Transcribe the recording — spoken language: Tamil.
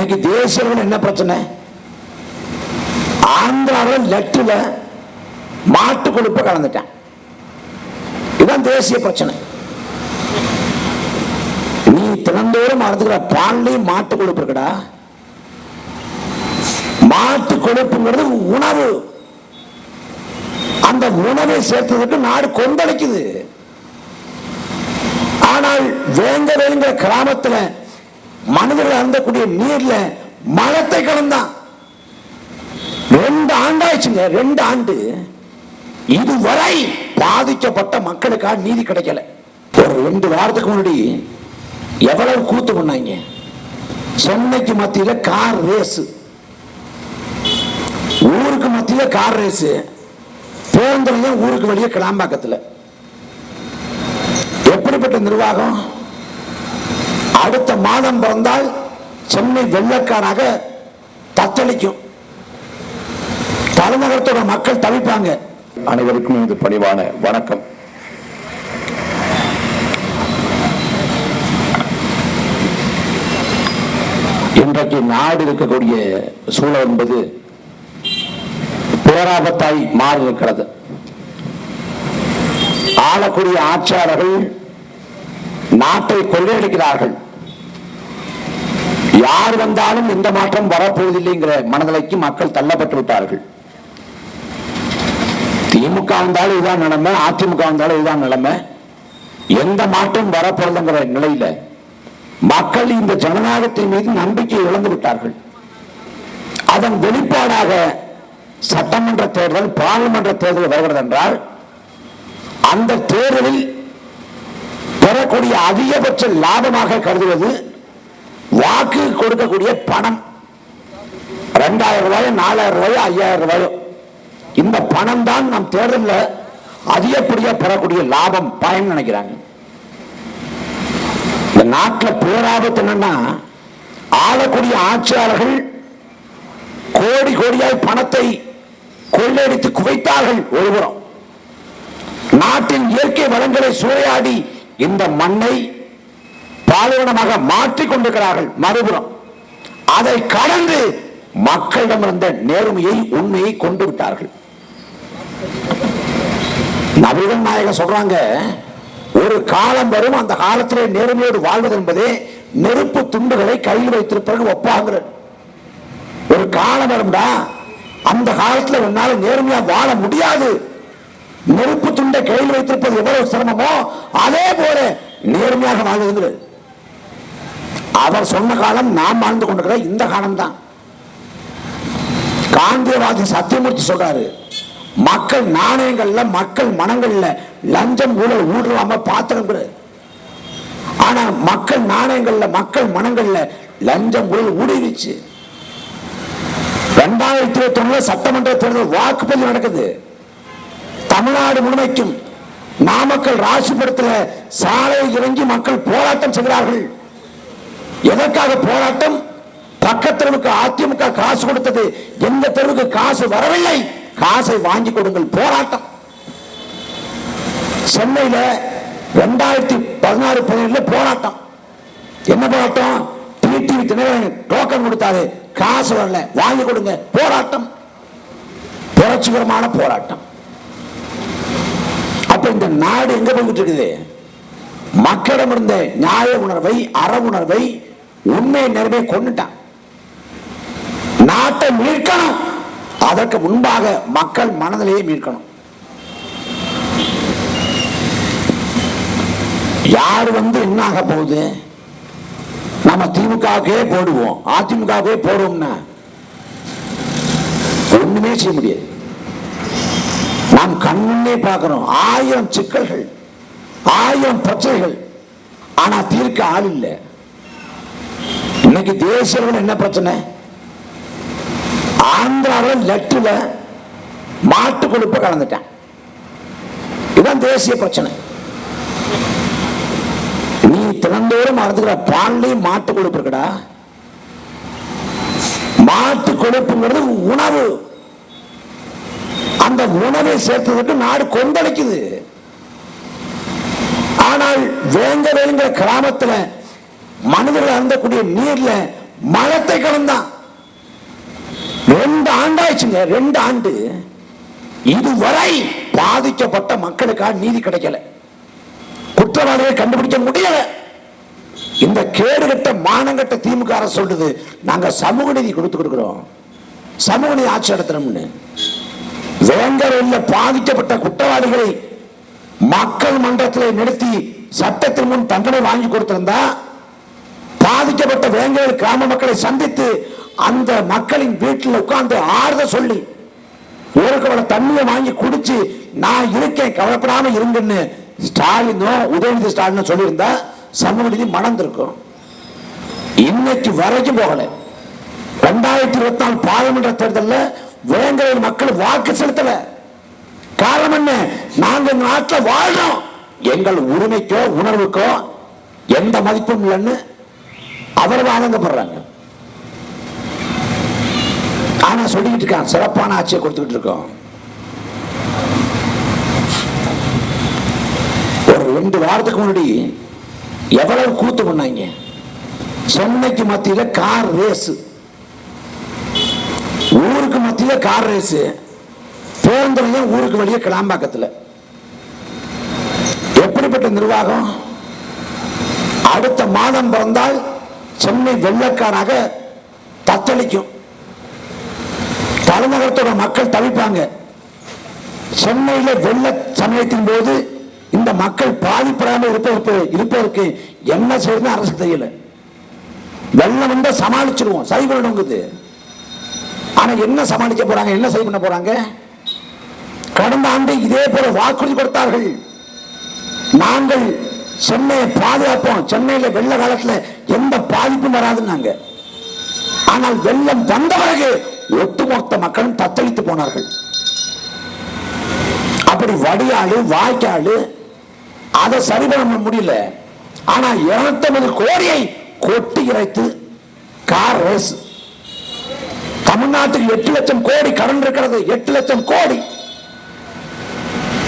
இன்னைக்கு தேசிய என்ன பிரச்சனை? ஆந்திராவில் லெட்டில் மாட்டு கொழுப்பு கலந்துட்டான். இதுதான் தேசிய பிரச்சனை. நீ தினந்தோறும் அறுத்துக்கிற பால்லையும் மாட்டு கொழுப்பு இருக்கடா. மாட்டு கொழுப்புங்கிறது உணவு. அந்த உணவை சேர்த்ததுக்கு நாடு கொந்தளிக்குது. ஆனால் வேங்க வேங்கிற கிராமத்துல மனிதர்கள் அருந்தக்கூடிய நீர்ல மலத்தை கலந்தான். ரெண்டு ஆண்டாச்சுங்க ரெண்டு ஆண்டு. இதுவரை பாதிக்கப்பட்ட மக்களுக்காக நீதி கிடைக்கல. ஒரு ரெண்டு வாரத்துக்கு முன்னாடி எவ்வளவு கூத்து பண்ணாங்க? சென்னைக்கு மத்தியில கார் ரேஸ் ஊருக்கு மத்தியில கார் ரேஸ் பேருந்து ஊருக்கு வெளியே கிளாம்பாக்கத்தில். எப்படிப்பட்ட நிர்வாகம்? அடுத்த மாதம் பிறந்தால் சென்னை வெள்ளக்காராக தத்தளிக்கும். தலைநகரத்தோட மக்கள் தவிப்பாங்க. அனைவருக்கும் எனது பணிவான வணக்கம். இன்றைக்கு நாடு இருக்கக்கூடிய சூழல் என்பது பேராபத்தாய் மாறி இருக்கிறது ஆளக்கூடிய ஆட்சியாளர்கள் நாட்டை கொள்ளையடிக்கிறார்கள். யார் வந்தாலும் எந்த மாற்றம் வரப்போவதில்லைங்கிற மனநிலைக்கு மக்கள் தள்ளப்பட்டு விட்டார்கள் திமுக வந்தாலும் இதுதான் நிலைமை அதிமுக வந்தாலும் இதுதான் நிலைமை. எந்த மாற்றம் வரப்போறதுங்கிற நிலையில மக்கள் இந்த ஜனநாயகத்தின் மீது நம்பிக்கை இழந்து விட்டார்கள். அதன் வெளிப்பாடாக சட்டமன்ற தேர்தல் பாராளுமன்ற தேர்தல் வருகிறது என்றால் அந்த தேர்தலில் பெறக்கூடிய அதிகபட்ச லாபமாக கருதுவது வாக்கு கொடுக்கக்கூடிய பணம். ரெண்டாயிரம் ரூபாயோ நாலாயிரம் ரூபாயோ ஐயாயிரம் ரூபாயோ. இந்த பணம் தான் நம் தேர்தலில் அதிகப்படியாக பெறக்கூடிய லாபம் பயன் நினைக்கிறாங்க. இந்த நாட்டில் பேராபத்து என்னன்னா ஆளக்கூடிய ஆட்சியாளர்கள் கோடி கோடியாய் பணத்தை கொள்ளையடித்து குவைத்தார்கள் ஒருபுறம். நாட்டின் இயற்கை வளங்களை சூறையாடி இந்த மண்ணை பாலைவனமாக மாற்றிக் கொண்டிருக்கிறார்கள். மறுபுறம் அதை கடந்து மக்களிடம் இருந்த நேர்மையை உண்மையை கொண்டு விட்டார்கள். நபிகள் நாயகம் சொல்றாங்க ஒரு காலம் வரும் அந்த காலத்திலே நேர்மையோடு வாழ்வது என்பதே நெருப்பு துண்டுகளை கையில் வைத்திருப்பவர்கள் ஒப்பாங்கிற ஒரு காலம் வரும்டா அந்த காலத்துல உன்னால நேர்மையா வாழ முடியாது. நெருப்பு துண்டை கையில் வைத்திருப்பது எவ்வளவு சிரமமோ அதே போல நேர்மையாக வாழ்வதுங்கிறது அவர் சொன்ன காலம் நாம் வாழ்ந்து கொண்டிருக்கிற இந்த காலம் தான் காந்தியவாதி சத்தியமூர்த்தி சொல்றாரு மக்கள் நாணயங்கள்ல மக்கள் மனங்கள்ல லஞ்சம் ஊழல் ஊடுருவாம பாத்திரம் ஆனா மக்கள் நாணயங்கள்ல மக்கள் மனங்கள்ல லஞ்சம் ஊழல் ஊடுருவிச்சு. ரெண்டாயிரத்தி இருபத்தி ஒண்ணுல சட்டமன்ற தேர்தல் வாக்குப்பதிவு நடக்குது. தமிழ்நாடு முழுமைக்கும் நாமக்கல் ராசிபுரத்தில் சாலை இறங்கி மக்கள் போராட்டம் செய்கிறார்கள். எதற்காக போராட்டம்? பக்கத்தெருவுக்கு அதிமுக காசு கொடுத்தது. எந்த தெருவுக்கு காசு வரவில்லை? காசை வாங்கி கொடுங்கள். போராட்டம். சென்னையில ரெண்டாயிரத்தி பதினாறு பதினேழுல போராட்டம். என்ன போராட்டம்? டிடிவி தினகரன் டோக்கன் கொடுத்தாரு. காசு வரல. வாங்கி கொடுங்க. போராட்டம். புரட்சிகரமான போராட்டம். அப்ப இந்த நாடு எங்க போய்கிட்டு இருக்குது? மக்களிடமிருந்த நியாய உணர்வை அற உணர்வை உண்மை நிறைவே கொண்டுட்டான் நாட்டை மீட்கணும். அதற்கு முன்பாக மக்கள் மனதிலேயே மீட்கணும். யார் வந்து என்ன ஆக போகுது? நம்ம திமுகவுக்கே போடுவோம். அதிமுகவுக்கே போடுவோம்னா ஒண்ணுமே செய்ய முடியாது. நாம் கண்ணே பார்க்கிறோம். ஆயிரம் சிக்கல்கள் ஆயிரம் பிரச்சனைகள். ஆனா தீர்க்க ஆள் இல்லை. இன்னைக்கு தேசிய அளவில் என்ன பிரச்சனை? ஆந்திராவில் லெட்டில் மாட்டு கொழுப்பை கலந்துட்டான். இதுதான் தேசிய பிரச்சனை. நீ தினந்தோறும் மறந்துக்கிற பால்லையும் மாட்டு கொழுப்பு இருக்கடா. மாட்டு கொழுப்புங்கிறது உணவு. அந்த உணவை சேர்த்ததுக்கு நாடு கொந்தளிக்குது. ஆனால் வேங்க வேங்கிற கிராமத்துல மனிதர்கள் அருந்தக்கூடிய நீர்ல மலத்தை கலந்தான். ரெண்டு ஆண்டாச்சுங்க ரெண்டு ஆண்டு. இதுவரை பாதிக்கப்பட்ட மக்களுக்காக நீதி கிடைக்கல. குற்றவாளிகளை கண்டுபிடிக்க முடியல. இந்த கேடுகட்ட மானங்கட்ட திமுக அரசு சொல்றது நாங்க சமூக நீதி கொடுத்து கொடுக்கிறோம் சமூக நீதி ஆட்சி நடத்தணும்னு. வேங்கரில் பாதிக்கப்பட்ட குற்றவாளிகளை மக்கள் மன்றத்தில் நிறுத்தி சட்டத்தின் முன் தண்டனை வாங்கி கொடுத்திருந்தா பாதிக்கப்பட்ட வேங்கையில் கிராம மக்களை சந்தித்து அந்த மக்களின் வீட்டில் உட்கார்ந்து ஆறுத சொல்லி ஒரு கவலை தண்ணியை வாங்கி குடிச்சு நான் இருக்கேன் கவலைப்படாம இருங்கன்னு ஸ்டாலினோ உதயநிதி ஸ்டாலின் சொல்லியிருந்தா சமூக நீதி மணந்திருக்கும். இன்னைக்கு வரைக்கும் போகல. ரெண்டாயிரத்தி இருபத்தி நாலு பாராளுமன்ற தேர்தலில் வேங்கையில் மக்கள் வாக்கு செலுத்தல. காரணம் என்ன? நாங்க நாட்டில் வாழ்றோம். எங்கள் உரிமைக்கோ உணர்வுக்கோ எந்த மதிப்பும் இல்லைன்னு அவர் ஆனந்தப்படுறாங்க ஆனா சொல்லிக்கிட்டு இருக்கான் சிறப்பான ஆட்சியை கொடுத்துக்கிட்டு இருக்கோம். ஒரு ரெண்டு வாரத்துக்கு முன்னாடி எவ்வளவு கூத்து பண்ணாங்க? சென்னைக்கு மத்தியில கார் ரேஸ் ஊருக்கு மத்தியில கார் ரேஸ் பேருந்துலையும் ஊருக்கு வெளியே கிளாம்பாக்கத்தில். எப்படிப்பட்ட நிர்வாகம்? அடுத்த மாதம் பிறந்தால் சென்னை வெள்ளக்காராக தத்தளிக்கும். தலைநகரத்தோட மக்கள் தவிப்பாங்க. சென்னையில வெள்ள சமயத்தின் போது இந்த மக்கள் பாதிப்படாமல் இருப்பதற்கு இருப்பதற்கு என்ன செய்யணும் அரசு தெரியல. வெள்ளம் வந்தா சமாளிச்சிருவோம். சரி பண்ணணுங்குது ஆனா என்ன சமாளிக்க போறாங்க? என்ன சரி பண்ண போறாங்க? கடந்த ஆண்டு இதே போல வாக்குறுதி கொடுத்தார்கள். நாங்கள் சென்னையை பாதுகாப்போம். சென்னையில வெள்ள காலத்துல எந்த பாதிப்பும் வராதுன்னாங்க. ஆனால் வெள்ளம் வந்த பிறகு ஒட்டுமொத்த மக்களும் தத்தளித்து போனார்கள். அப்படி வடியாளு வாய்க்காலு அதை சரி பண்ண முடியல. ஆனா இருநூத்தம்பது கோடியை கொட்டி இறைத்து கார் ரேஸ். தமிழ்நாட்டுக்கு எட்டு லட்சம் கோடி கடன் இருக்கிறது. எட்டு லட்சம் கோடி.